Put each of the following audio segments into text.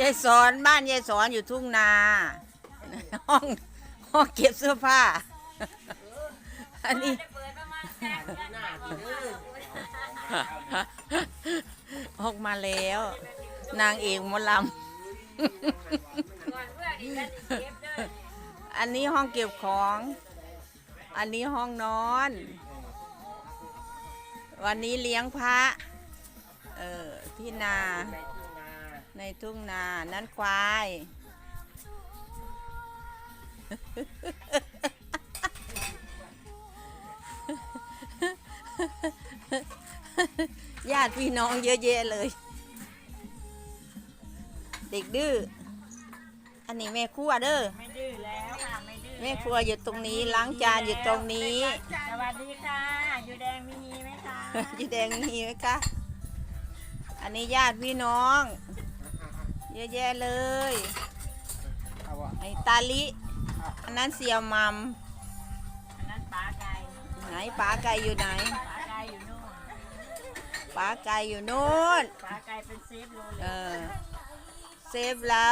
ยายสอนบ้านยายสอนอยู่ทุ่งนา ห้องห้องเก็บเสื้อผ้า อันนี้ออกมาแล้ว นางเอกมอลำอันนี้ห้องเก็บของ อันนี้ห้องนอน วันนี้เลี้ยงพระ ออที่นา ในทุ่งนานั่นควาย ญาติพี่น้องเยอะแยะเลย เด็กดื้อ อันนี้แม่ครัวเด้อ ไม่ดื้อแล้วค่ะไม่ดื้อแม่ครัวอยู่ตรงนี้ล้างจานอยู่ตรงนี้ สวัสดีค่ะอยู่แดงมีไหมคะ ยีแดงมีไหมคะ อันนี้ญาติพี่น้อง เยอะแยะเลยไอ้ตาลิ อันนั้นเสี่ยวมัมอันนั้นปลาไก่ไหนป๋าไก่อยู่ไหนปลาไก่อยู่นู่นป๋าไก่อยู่นู้นปลาไก่เป็นเซฟโรเลเอยอเซฟเรา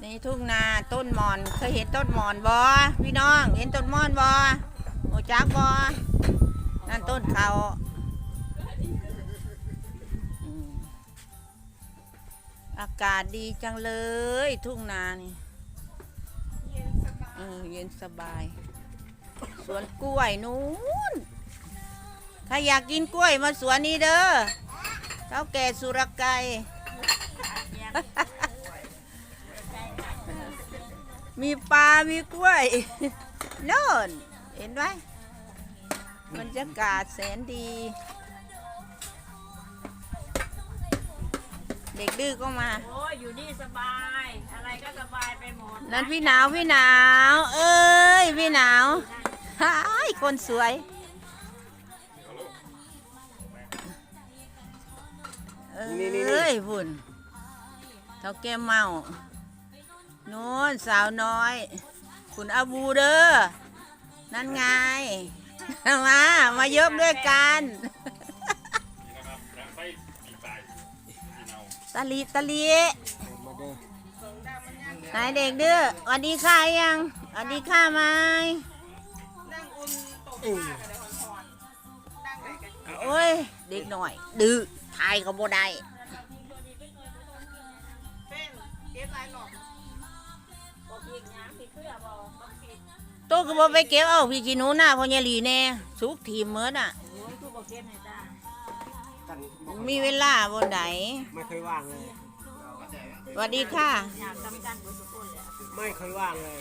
ในทุ่งนาต้นหมอน เคยเห็นต้นหมอนบอพี่น้อง เห็นต้นหมอนบอโอจักบอ นั่นต้นเขาอากาศดีจังเลย ทุ่งนานี่เออเย็นสบาย สวนกล้วยนู้นถ้าอยากกินกล้วยมาสวนนี้เด้อเท่าแก่สุรไกยเยี่ยมมีปลา มีกล้วยโน่นเห็นไหม บรรยากาศแสนดี เด็กดื้อก็มา โอ้ยอยู่นี่สบาย อะไรก็สบายไปหมดนั่นพี่หนาวพี่หนาว เอ้ยพี่หนาวฮ้ายคนสวย เอ้ยพุ่นเท่าแก่เมาโน่นสาวน้อย คุณอาบูเด้อนั่นไง มา มาเยอะด้วยกันตะลีตะลีไหนเด็กดื้อสวัสดีค่ะยังสวัสดีค่ะไหมโอ้ย เด็กหน่อย ดื้อทายก็บ่ได้บอกอีกน้ำผิดเครือบอกบอกผิด โตก็บ่ไปเก็บเอาพี่กินูหน้าพ่อใหญ่หลีแน่สุกทีมเมิดอะ โอ้ยคือบอกเก็บให้จ้ากันบอกมีเวลาบ่ไหนไม่เคยว่างเลย สวัสดีค่ะ อยากทำกันบุญสุกุลเลย ไม่เคยว่างเลย